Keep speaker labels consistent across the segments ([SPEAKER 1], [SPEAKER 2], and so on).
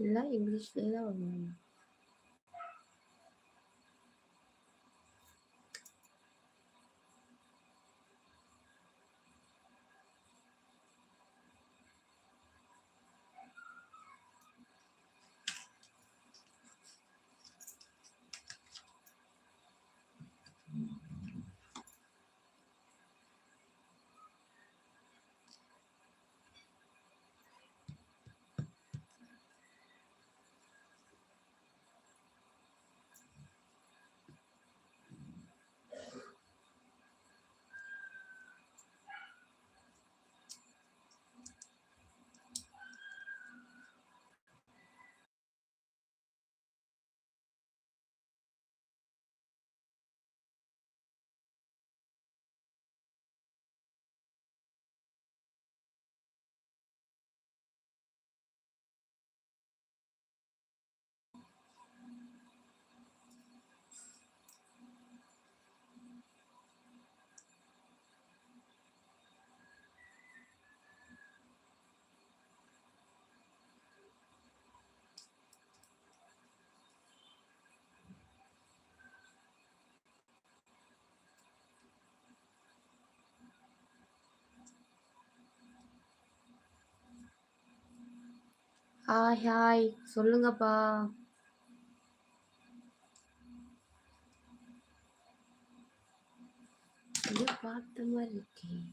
[SPEAKER 1] எல்லாம் இங்கிலீஷ்லேயே தான் hi hi சொல்லுங்கப்பா. இது பார்த்த மாதிரி இருக்கேன்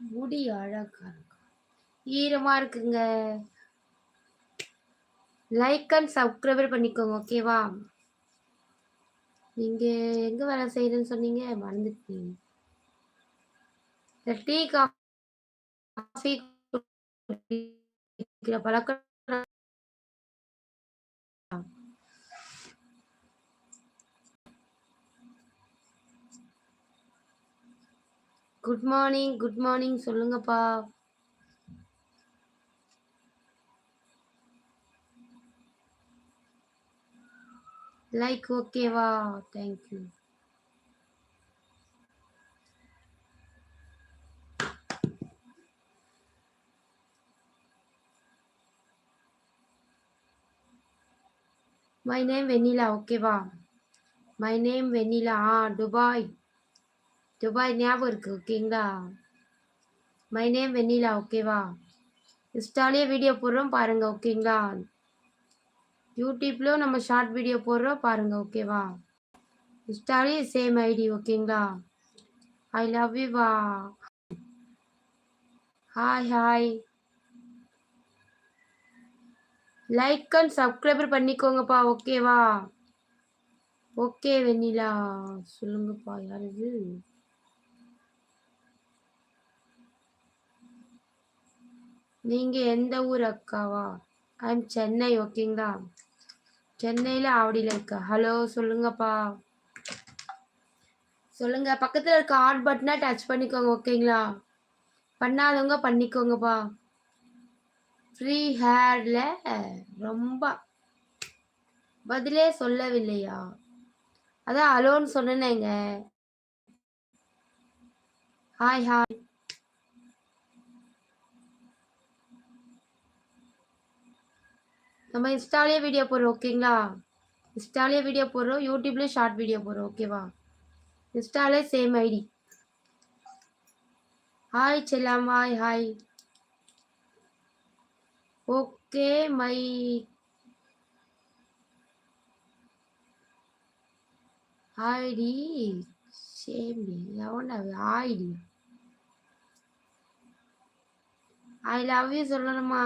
[SPEAKER 1] முடி அழகா இருக்கு? ஈரமா இருக்குங்க. லைக் அண்ட் சப்ஸ்கிரைபர் பண்ணிக்கோங்க ஓகேவா நீங்க எங்க வேலை செய்யறேன்னு சொன்னீங்க மறந்துட்டீங்க. இந்த டீ காஃபி குடிக்கிற பழக்கம் குட் மார்னிங் குட் மார்னிங் சொல்லுங்கப்பா லைக் ஓகேவா thank you my name Vennila ஓகேவா மை நேம் வெண்ணிலா ஆ துபாய். துபாய் ஞாபகம் இருக்கு ஓகேங்களா மை நேம் வெண்ணிலா ஓகேவா இன்ஸ்டாலேயே வீடியோ போடுறோம் பாருங்கள் ஓகேங்களா யூடியூப்லேயும் நம்ம ஷார்ட் வீடியோ போடுறோம் பாருங்கள் ஓகேவா இன்ஸ்டாலே சேம் ஐடி ஓகேங்களா ஐ லவ் யூ வா? Hi hi like and subscriber பண்ணிக்கோங்கப்பா. ஓகேவா ஓகே வெண்ணிலா. சொல்லுங்கப்பா யார் இது? நீங்க எந்த ஊர் அக்காவா? ஐம் சென்னை ஓகேங்களா சென்னையில ஆவடியில் இருக்கா? ஹலோ சொல்லுங்கப்பா. சொல்லுங்க பக்கத்துல இருக்க ஆட் பட்டனா டச் பண்ணிக்கோங்க ஓகேங்களா பண்ணாதவங்க பண்ணிக்கோங்கப்பா. ஃப்ரீ ஹேர்ல ரொம்ப பதிலே சொல்லவில்லையா? அதான் அலோன்னு சொன்னேங்க ஹாய் ஹாய் நம்ம இன்ஸ்டாலே வீடியோ போடுறோம் ஓகேங்களா? இன்ஸ்டாலே வீடியோ போடுறோம் யூடியூப்லேயும் ஷார்ட் வீடியோ போடுறோம் ஓகேவா? இன்ஸ்டாலே சேம் ஐடி ஹாய் செல்லாம். Hi hi okay my ID same எவன்டா ஐடி. ஐ லவ் யூ சொல்லணுமா?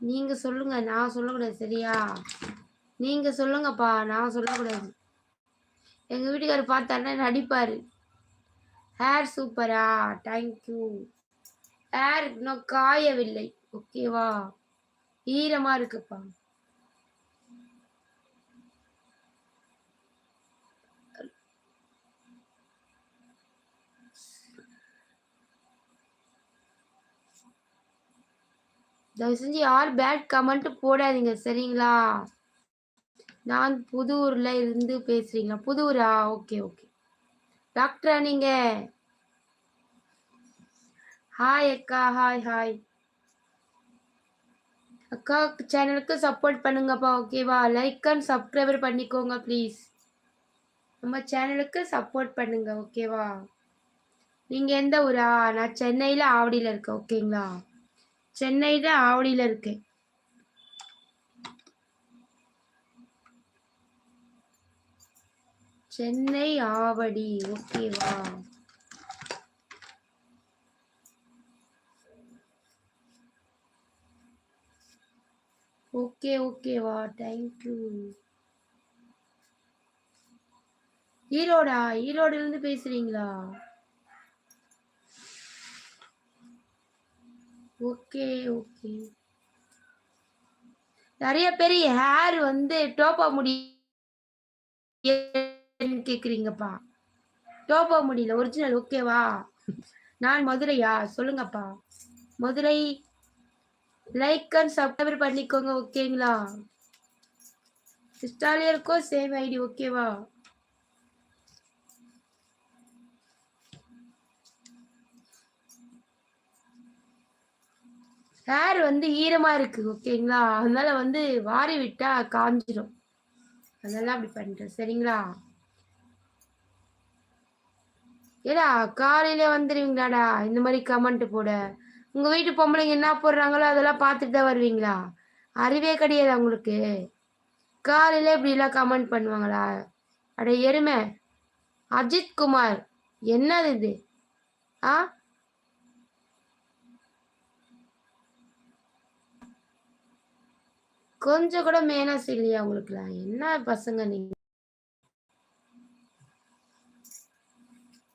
[SPEAKER 1] நீங்க சொல்லுங்க நான் சொல்லக்கூடாது சரியா? நீங்க சொல்லுங்கப்பா நான் சொல்லக்கூடாது. எங்க வீட்டுக்காரர் பார்த்தாருன்னா நடிப்பாரு ஹேர் சூப்பரா தேங்க்யூ ஹேர் இன்னும் காயவில்லை. ஓகேவா ஈரமா இருக்குப்பா. தயவு செஞ்சு யார் பேட் கமெண்ட் போடாதீங்க சரிங்களா? நான் புதூர்ல இருந்து பேசுறீங்களா? புதூரா ஓகே ஓகே. டாக்டரா நீங்க? ஹாய் அக்கா ஹாய் ஹாய் அக்கா சேனலுக்கு சப்போர்ட் பண்ணுங்கப்பா ஓகேவா லைக் அண்ட் சப்ஸ்கிரைபர் பண்ணிக்கோங்க ப்ளீஸ் நம்ம சேனலுக்கு சப்போர்ட் பண்ணுங்க ஓகேவா நீங்கள் எந்த ஊரா? நான் சென்னையில் ஆவடியில் இருக்கேன் ஓகேங்களா சென்னையில் ஆவடியில் இருக்கேன். சென்னை ஆவடி ஓகேவா ஓகே ஓகேவா தேங்க்யூ ஈரோடா? ஈரோடுல இருந்து பேசுறீங்களா? Okay okay. நிறைய பேர் ஹேர் வந்து டோப்பா முடி கேக்குறீங்கப்பா. டோப்பா முடியல. ஒரிஜினல் ஓகேவா நான் மதுரையா? சொல்லுங்கப்பா. மதுரை லைக் அண்ட் சப்ஸ்கிரைப் பண்ணிக்கோங்க ஓகேங்களா? இன்ஸ்டாலியருக்கும் சேம் ஐடி ஓகேவா? ஹேர் வந்து ஈரமா இருக்கு ஓகேங்களா? அதனால வந்து வாரி விட்டா காஞ்சிடும் அதனால அப்படி பண்ணுறேன் சரிங்களா? ஏடா காலையில வந்துடுவீங்களாடா இந்த மாதிரி கமெண்ட் போட. உங்க வீட்டு பொம்பளைங்க என்ன போடுறாங்களோ அதெல்லாம் பார்த்துட்டு தான் வருவீங்களா? அறிவே கிடையாது உங்களுக்கு காலையில இப்படிலாம் கமெண்ட் பண்ணுவாங்களா? அட எருமை. அஜித் குமார். என்னது இது? ஆ? கொஞ்சம் கூட மேனஸ் இல்லையா உங்களுக்குலாம் என்ன பசங்க நீங்க?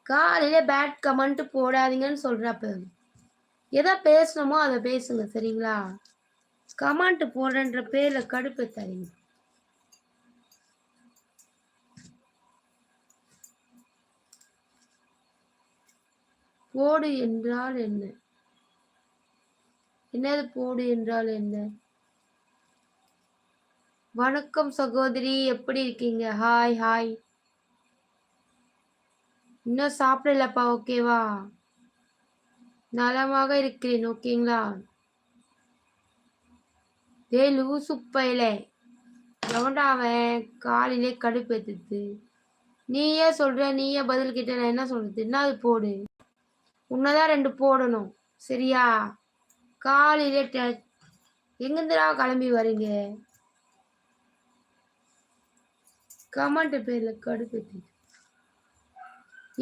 [SPEAKER 1] காலையில பேட் கமெண்ட் போடாதீங்கன்னு சொல்றப்ப எதா பேசணுமோ அதை பேசுங்க சரிங்களா? கமெண்ட் போடுறன்ற பேர்ல கடுப்பு தரீங்க போடு என்றால் என்ன? என்னது போடு என்றால் என்ன? வணக்கம் சகோதரி எப்படி இருக்கீங்க? ஹாய் ஹாய் இன்னும் சாப்பிடலப்பா ஓகேவா நலமாக இருக்கிறேன் ஓகேங்களா? டே லூசு பையல. எவன்டா அவன் காலிலே கடுப்பேத்துது நீயே சொல்ற நீயே பதில் கிட்ட நான் என்ன சொல்றது? என்ன அது போடு? உன்னதான் ரெண்டு போடணும் சரியா? காலையிலே எங்கிருந்துடா கிளம்பி வரீங்க? கமெண்ட் பேர்ல கடுப்பேத்தி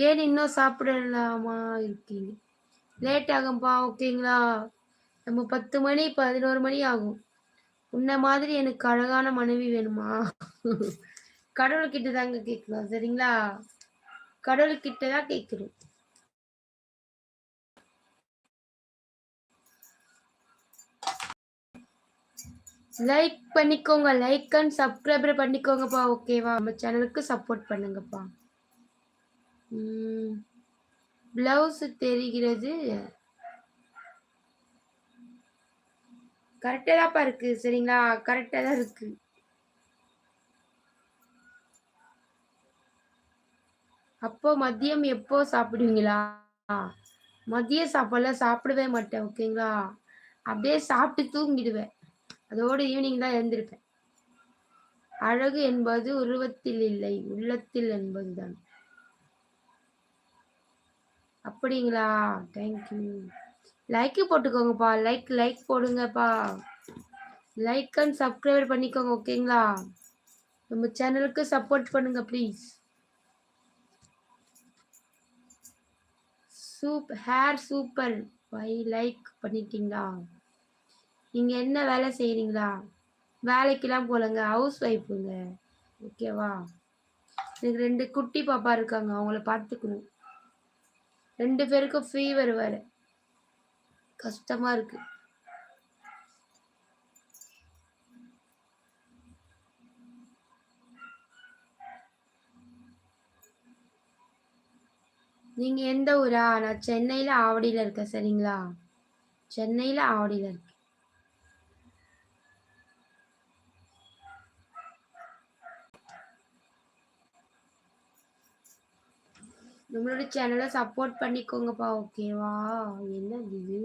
[SPEAKER 1] ஏன் இன்னும் சாப்பிடலாமா இருக்கீங்க? லேட் ஆகும்பா ஓகேங்களா? நம்ம பத்து மணி பதினோரு மணி ஆகும். உன்ன மாதிரி எனக்கு அழகான மனைவி வேணுமா? கடவுள்கிட்ட தாங்க கேட்கலாம் சரிங்களா? கடவுள்கிட்ட தான் கேட்கணும். லைக் பண்ணிக்கோங்க லைக் அண்ட் சப்ஸ்கிரைபர் பண்ணிக்கோங்கப்பா ஓகேவா? நம்ம சேனலுக்கு சப்போர்ட் பண்ணுங்கப்பா. பிளவுஸ் தெரிகிறது. கரெக்டாக தான்ப்பா இருக்கு சரிங்களா? கரெக்டாக தான் இருக்கு. அப்போ மதியம் எப்போ சாப்பிடுவீங்களா? மதிய சாப்பாடுலாம் சாப்பிடவே மாட்டேன் ஓகேங்களா? அப்படியே சாப்பிட்டு தூங்கிடுவேன். அதோடு ஈவினிங் தான் எழுந்திருப்பேன். அழகு என்பது உருவத்தில் இல்லை உள்ளத்தில் என்பதுதான். அப்படிங்களா? தேங்க்யூ லைக்கு போட்டுக்கோங்கப்பா. லைக் லைக் போடுங்கப்பா. லைக் அண்ட் சப்ஸ்கிரைபர் பண்ணிக்கோங்க ஓகேங்களா? நம்ம சேனலுக்கு சப்போர்ட் பண்ணுங்க ப்ளீஸ் சூப் ஹேர் சூப்பர் பை லைக் பண்ணிட்டீங்களா? நீங்கள் என்ன வேலை செய்கிறீங்களா வேலைக்கெல்லாம் போலங்க ஹவுஸ் ஒய்ஃபுங்க ஓகேவா எனக்கு ரெண்டு குட்டி பாப்பா இருக்காங்க அவங்கள பார்த்துக்கணும். ரெண்டு பேருக்கும் ஃபீவர் வேற கஷ்டமா இருக்கு. நீங்க எந்த ஊரா? நான் சென்னையில ஆவடியில இருக்கேன் சரிங்களா? சென்னையில ஆவடியில இருக்கேன். நம்மளோட சேனலை சப்போர்ட் பண்ணிக்கோங்கப்பா ஓகேவா என்ன இது?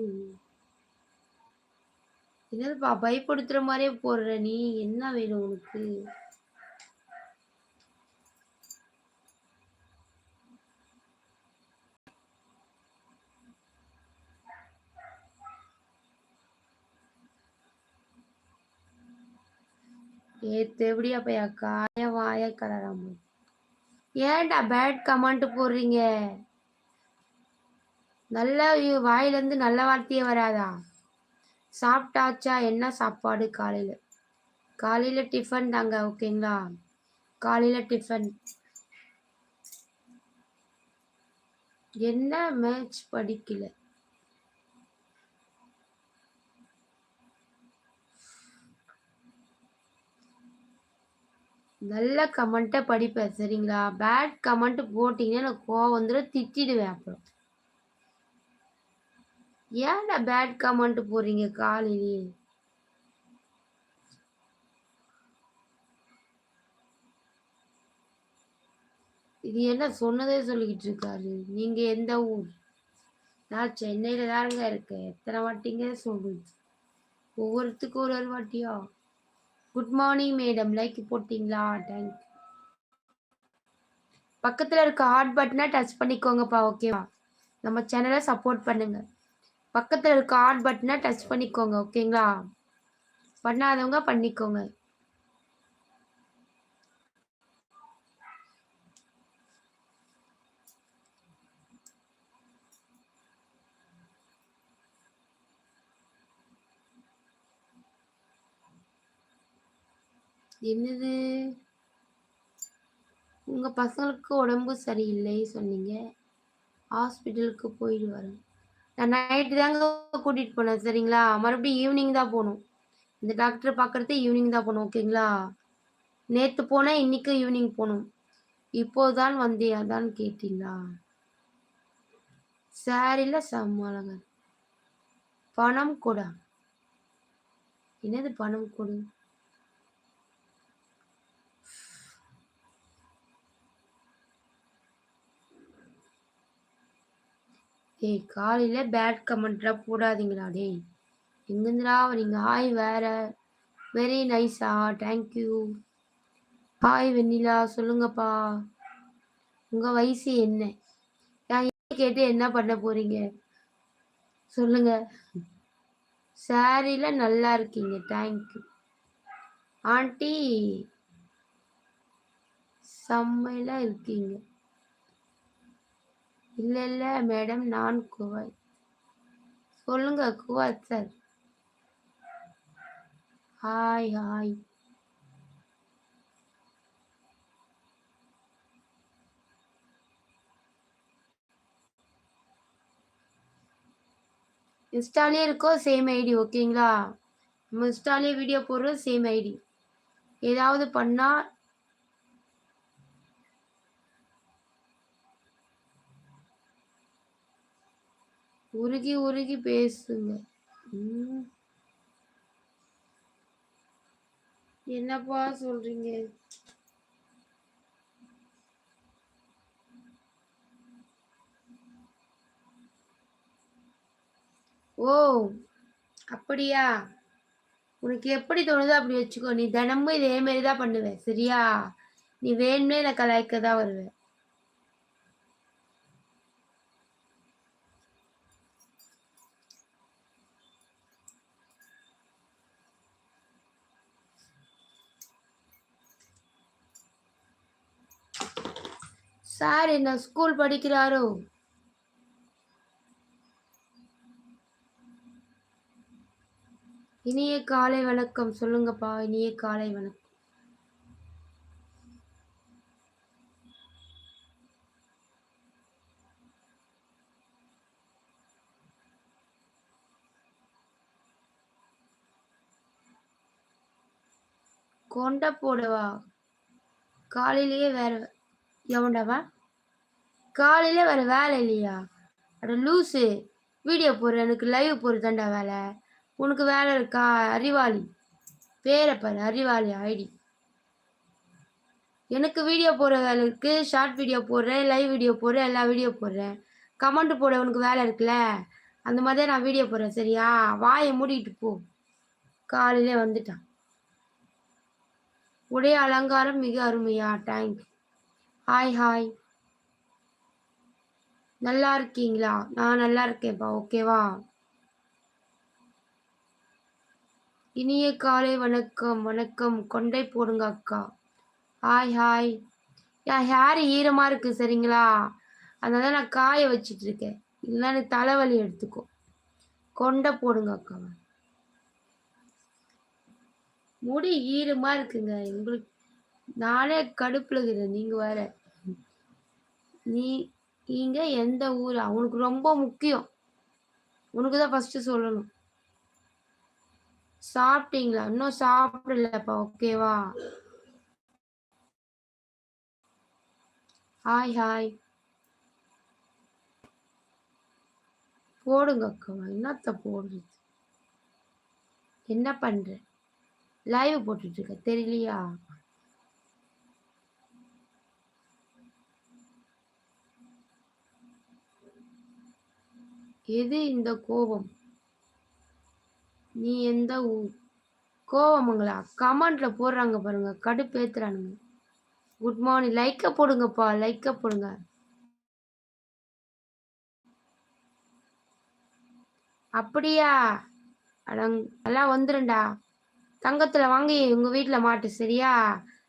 [SPEAKER 1] என்னதுப்பா பயப்படுத்துற மாதிரியே போடுற நீ? என்ன வேணும் உனக்கு? ஏத்து எப்படியா பையா காய வாய கலராம. ஏன்டா பேட் கமெண்ட் போடுறீங்க? நல்ல வாயிலேருந்து நல்ல வார்த்தையே வராதா? சாப்பிட்டாச்சா? என்ன சாப்பாடு காலையில்? காலையில் டிஃபன் தாங்க ஓகேங்களா காலையில் டிஃபன் என்ன மேட்ச் படிக்கல. நல்ல கமெண்ட்டை படிப்பேன் சரிங்களா? பேட் கமெண்ட் போட்டிங்கன்னா எனக்கு கோவம் வந்துடும் திட்டிடுவேன் அப்புறம். ஏன்டா பேட் கமெண்ட் போடுறீங்க காலையிலேயே? இது என்ன சொன்னதே சொல்லிக்கிட்டு இருக்காரு. நீங்க எந்த ஊர்? நான் சென்னையில தாங்க இருக்கேன். எத்தனை வாட்டிங்க சொல்லுது ஒவ்வொருத்துக்கும் ஒரு ஒரு வாட்டியா? குட் மார்னிங் மேடம் லைக் போட்டிங்களா? தேங்க் பக்கத்தில் இருக்க ஹார்ட் பட்டனை டச் பண்ணிக்கோங்கப்பா ஓகேவா நம்ம சேனலை சப்போர்ட் பண்ணுங்க. பக்கத்தில் இருக்க ஹார்ட் பட்டனை டச் பண்ணிக்கோங்க ஓகேங்களா பண்ணாதவங்க பண்ணிக்கோங்க. என்னது? உங்க பசங்களுக்கு உடம்பு சரியில்லை சொன்னீங்க. ஹாஸ்பிட்டலுக்கு போயிட்டு வரேன் நான் நைட்டு தாங்க கூட்டிட்டு போனேன் சரிங்களா? மறுபடியும் ஈவினிங் தான் போகணும். இந்த டாக்டரை பார்க்கறது ஈவினிங் தான் போகணும் ஓகேங்களா? நேற்று போனேன் இன்னைக்கு ஈவினிங் போகணும். இப்போதான் வந்தே அதான் கேட்டீங்களா? சாரில சமாளங்க. பணம் கொடா. என்னது பணம் கொடு? ஏய் காலையில் பேட் கமெண்ட்லாம் போடாதீங்களா டேய். எங்கேருந்துடா வரீங்க ஹாய் வேற. வெரி நைஸா தேங்க்யூ ஹாய் வெண்ணிலா. சொல்லுங்கப்பா. உங்கள் வயசு என்ன? நான் கேட்டு என்ன பண்ண போறீங்க? சொல்லுங்க. சாரியில் நல்லா இருக்கீங்க. தேங்க்யூ ஆண்டி செம்மையில இருக்கீங்க. இல்லை இல்லை மேடம் நான் குவாய். சொல்லுங்க குவாத் சார். Hi hi. இன்ஸ்டாலே இருக்கோ சேம் ஐடி ஓகேங்களா? நம்ம இன்ஸ்டாலே வீடியோ போடுறோம் சேம் ஐடி. ஏதாவது பண்ணால் உருகி உருகி பேசுங்க. என்னப்பா சொல்றீங்க? ஓ அப்படியா? உனக்கு எப்படி தோணுதோ அப்படி வச்சுக்கோ. நீ தினமும் இதே மாதிரி தான் பண்ணுவ. சரியா? நீ வேணுமே என்னை கலாய்க்க தான் வருவ. சார் என்ன ஸ்கூல் படிக்கிறாரோ? இனிய காலை வணக்கம். சொல்லுங்கப்பா இனிய காலை வணக்கம். கொண்ட போடவா? காலையிலேயே வேற எவன்டாவா? காலையில் வேறு வேலை இல்லையா? அட லூஸு வீடியோ போடுற எனக்கு லைவ் போடுறதாண்டா வேலை. உனக்கு வேலை இருக்கா? அறிவாளி. பேரை பாரு அறிவாளி ஐடி எனக்கு வீடியோ போடுற வேலை இருக்குது ஷார்ட் வீடியோ போடுறேன் லைவ் வீடியோ போடுறேன் எல்லா வீடியோ போடுறேன். கமெண்ட் போட உனக்கு வேலை இருக்குல்ல? அந்த மாதிரி நான் வீடியோ போடுறேன் சரியா? வாயை மூடிக்கிட்டு போ. காலையிலே வந்துட்டான். உடைய அலங்காரம் மிக அருமையா. தேங்க் ஹாய் ஹாய் நல்லா இருக்கீங்களா? நான் நல்லா இருக்கேன்ப்பா. ஓகேவா? இனிய காலை வணக்கம். வணக்கம். கொண்டை போடுங்க அக்கா. ஹாய் ஹாய் என் ஹேர் ஈரமாக இருக்குது சரிங்களா? அதனால நான் காய வச்சிட்டு இருக்கேன். இல்லைன்னு தலைவலி எடுத்துக்கும் கொண்டை போடுங்க அக்கா. முடி ஈரமாக இருக்குங்க. உங்களுக்கு நானே கடுப்புல இருக்கிறேன். நீங்க வேற. நீ நீங்க எந்த ஊர் அவனுக்கு ரொம்ப முக்கியம். உனக்கு தான் ஃபஸ்ட்டு சொல்லணும். சாப்பிட்டீங்களா? இன்னும் சாப்பிடலப்பா ஓகேவா ஹாய் ஹாய் போடுங்க அக்கா. என்னத்த போடுறது? என்ன பண்ற? லைவ் போட்டுட்டு இருக்க. தெரியலையா? எது இந்த கோபம்? நீ எந்த ஊர் கோவமங்களா கமெண்ட்ல போடுறாங்க பாருங்க கடுப்பேத்துறானுங்க. குட் மார்னிங் லைக்க போடுங்கப்பா லைக்க போடுங்க. அப்படியா? அடங் எல்லாம் வந்துருண்டா. தங்கத்துல வாங்கி உங்க வீட்டுல மாட்டு சரியா?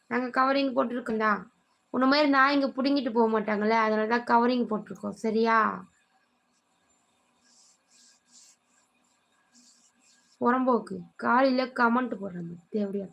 [SPEAKER 1] நாங்க கவரிங் போட்டிருக்கோம்டா. உன்ன மாதிரி நான் இங்க புடுங்கிட்டு போக மாட்டாங்கல்ல அதனாலதான் கவரிங் போட்டிருக்கோம் சரியா? புறம்போக்கு. காலையில கமெண்ட் போடுறாங்க. தேவையா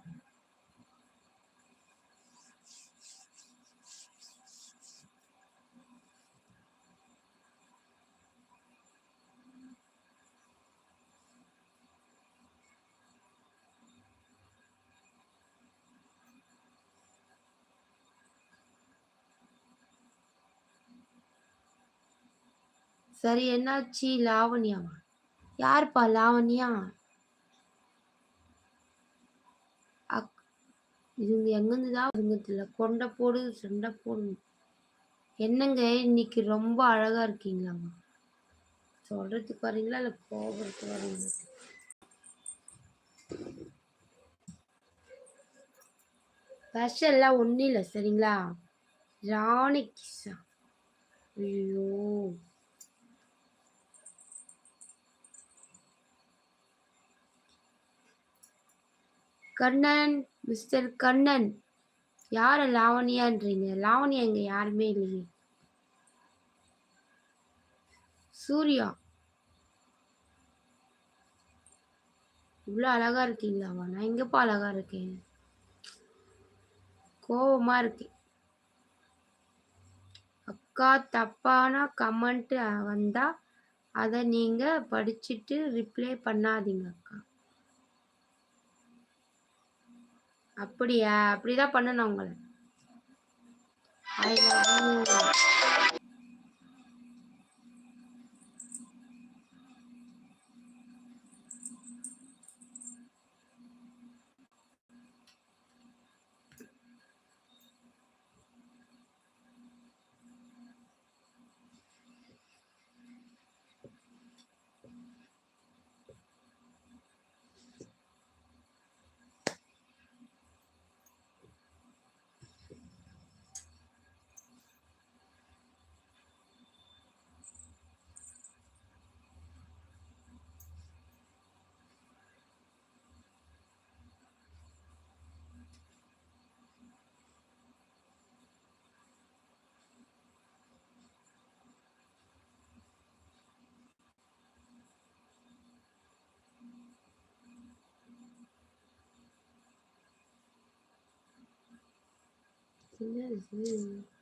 [SPEAKER 1] சரி என்னாச்சு? லாவண்யாவா? யாருப்பா லாவண்யா? இதுங்க எங்கேருந்து தான் இதுங்க கொண்டை போடு சண்டை போடு என்னங்க இன்னைக்கு ரொம்ப அழகா இருக்கீங்களாங்க. சொல்றதுக்கு வரீங்களா இல்லை போகிறதுக்கு வரீங்களா? ஸ்பெஷல்லாம் ஒன்றும் இல்லை சரிங்களா? ராணி கிஷா ஐயோ. கண்ணன் மிஸ்டர் கண்ணன் யார லாவணியான்றீங்க? லாவணியா இங்க யாருமே இல்லையே. சூர்யா இவ்வளோ அழகா இருக்கீங்களாவா நான் எங்கப்பா அழகா இருக்கேன்? கோபமா இருக்கேன் அக்கா தப்பான கமெண்ட் வந்தா அதை நீங்க படிச்சுட்டு ரிப்ளை பண்ணாதீங்க அக்கா. அப்படியா? அப்படிதான் பண்ணணும் உங்களை. I love Beleza.